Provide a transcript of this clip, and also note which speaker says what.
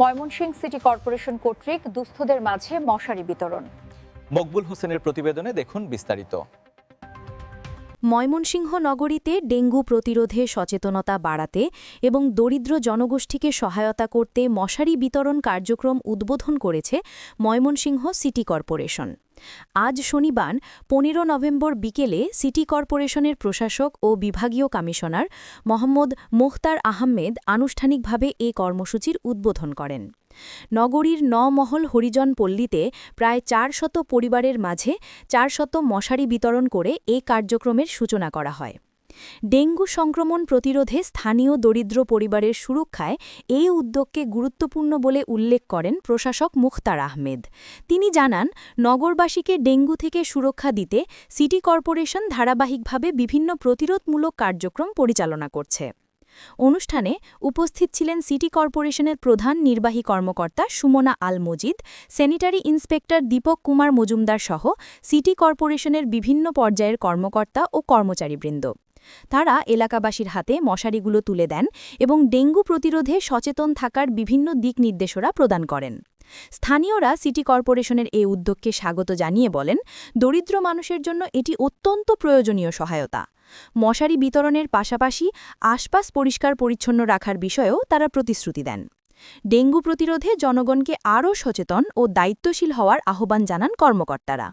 Speaker 1: Mymensingh city corporation কর্তৃক দুস্থদের মাঝে মশারি বিতরণ।
Speaker 2: মকবুল হোসেনের প্রতিবেদনে দেখুন বিস্তারিত।
Speaker 3: ময়মনসিংহ নগরীতে ডেঙ্গু প্রতিরোধে সচেতনতা বাড়াতে এবং দরিদ্র জনগোষ্ঠীকে সহায়তা করতে মশারি বিতরণ কার্যক্রম উদ্বোধন করেছে ময়মনসিংহ সিটি কর্পোরেশন। আজ শনিবার, পনেরো নভেম্বর বিকেলে সিটি কর্পোরেশনের প্রশাসক ও বিভাগীয় কমিশনার মোহাম্মদ মোখতার আহমেদ আনুষ্ঠানিকভাবে এ কর্মসূচির উদ্বোধন করেন। নগরীর নমহল হরিজন পল্লীতে প্রায় চারশত পরিবারের মাঝে চারশত মশারি বিতরণ করে এ কার্যক্রমের সূচনা করা হয়। ডেঙ্গু সংক্রমণ প্রতিরোধে স্থানীয় দরিদ্র পরিবারের সুরক্ষায় এই উদ্যোগকে গুরুত্বপূর্ণ বলে উল্লেখ করেন প্রশাসক মুখতার আহমেদ। তিনি জানান, নগরবাসীকে ডেঙ্গু থেকে সুরক্ষা দিতে সিটি কর্পোরেশন ধারাবাহিকভাবে বিভিন্ন প্রতিরোধমূলক কার্যক্রম পরিচালনা করছে। অনুষ্ঠানে উপস্থিত ছিলেন সিটি কর্পোরেশনের প্রধান নির্বাহী কর্মকর্তা সুমনা আল মজিদ স্যানিটারি ইন্সপেক্টর দীপক কুমার মজুমদার সহ সিটি কর্পোরেশনের বিভিন্ন পর্যায়ের কর্মকর্তা ও কর্মচারীবৃন্দ। তারা এলাকাবাসীর হাতে মশারিগুলো তুলে দেন এবং ডেঙ্গু প্রতিরোধে সচেতন থাকার বিভিন্ন দিক নির্দেশনা প্রদান করেন। স্থানীয়রা সিটি কর্পোরেশনের এই উদ্যোগকে স্বাগত জানিয়ে বলেন, দরিদ্র মানুষের জন্য এটি অত্যন্ত প্রয়োজনীয় সহায়তা। মশারি বিতরণের পাশাপাশি আশপাশ পরিষ্কার পরিচ্ছন্ন রাখার বিষয়েও তারা প্রতিশ্রুতি দেন। ডেঙ্গু প্রতিরোধে জনগণকে আরও সচেতন ও দায়িত্বশীল হওয়ার আহ্বান জানান কর্মকর্তারা।